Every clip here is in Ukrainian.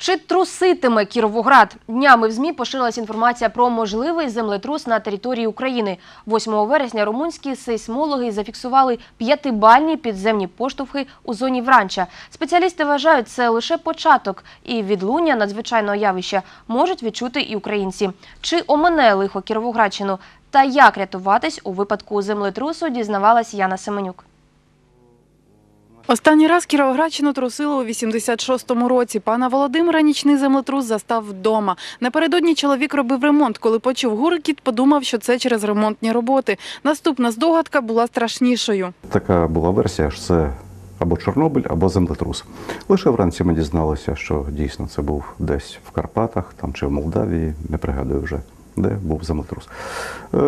Чи труситиме Кіровоград? Днями в ЗМІ поширилась інформація про можливий землетрус на території України. 8 вересня румунські сейсмологи зафіксували п'ятибальні підземні поштовхи у зоні Вранча. Спеціалісти вважають, це лише початок, і відлуння надзвичайного явища можуть відчути і українці. Чи омине лихо Кіровоградщину? Та як рятуватись у випадку землетрусу, дізнавалась Яна Семенюк. Останній раз Кіровоградщину трусило у 86-му році. Пана Володимира нічний землетрус застав вдома. Напередодні чоловік робив ремонт. Коли почув гуркіт, подумав, що це через ремонтні роботи. Наступна здогадка була страшнішою. Така була версія, що це або Чорнобиль, або землетрус. Лише вранці ми дізналися, що дійсно це був десь в Карпатах там, чи в Молдавії, не пригадую вже, де був землетрус. Е,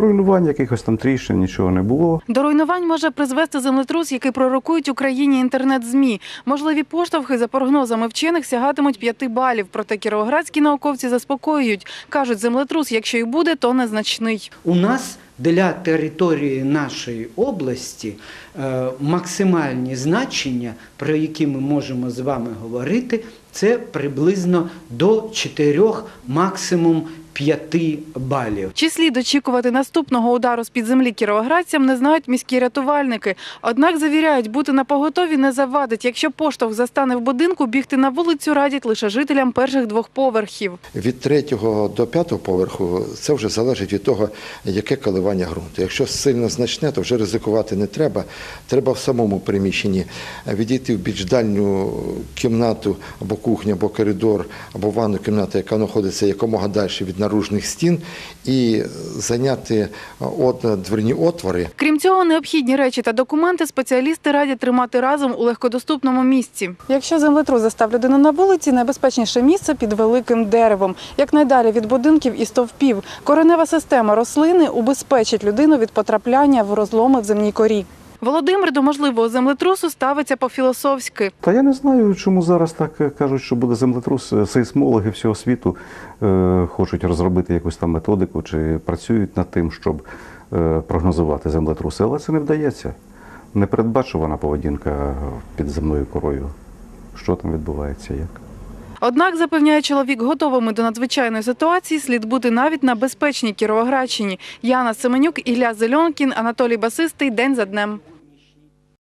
руйнувань якихось там тріщин, нічого не було. До руйнувань може призвести землетрус, який пророкують Україні інтернет-змі. Можливі поштовхи, за прогнозами вчених, сягатимуть 5 балів. Проте кіровоградські науковці заспокоюють. Кажуть, землетрус, якщо і буде, то незначний. У нас для території нашої області е, максимальні значення, про які ми можемо з вами говорити, це приблизно до 4, максимум 5 балів. Чи слід очікувати наступного удару з-під землі кіровоградцям, не знають міські рятувальники. Однак завіряють, бути на поготові не завадить. Якщо поштовх застане в будинку, бігти на вулицю радять лише жителям перших двох поверхів. Від третього до п'ятого поверху це вже залежить від того, яке коливання ґрунту. Якщо сильно значне, то вже ризикувати не треба. Треба в самому приміщенні відійти в більш дальню кімнату або кухню, або коридор, або ванну кімнату, яка знаходиться якомога далі від наружних стін, і зайняти дверні отвори. Крім цього, необхідні речі та документи спеціалісти радять тримати разом у легкодоступному місці. Якщо землетрус застав людину на вулиці, найбезпечніше місце під великим деревом, якнайдалі від будинків і стовпів. Коренева система рослини убезпечить людину від потрапляння в розломи в земній корі. Володимир до можливого землетрусу ставиться по-філософськи. Та я не знаю, чому зараз так е, кажуть, що буде землетрус. Е, Сейсмологи всього світу е, хочуть розробити якусь там методику чи працюють над тим, щоб е, прогнозувати землетруси, але це не вдається. Непередбачувана поведінка під земною корою. Що там відбувається, як? Однак, запевняє чоловік, готовими до надзвичайної ситуації слід бути навіть на безпечній Кіровоградщині. Яна Семенюк, Ілля Зельонкін, Анатолій Басистий. День за днем.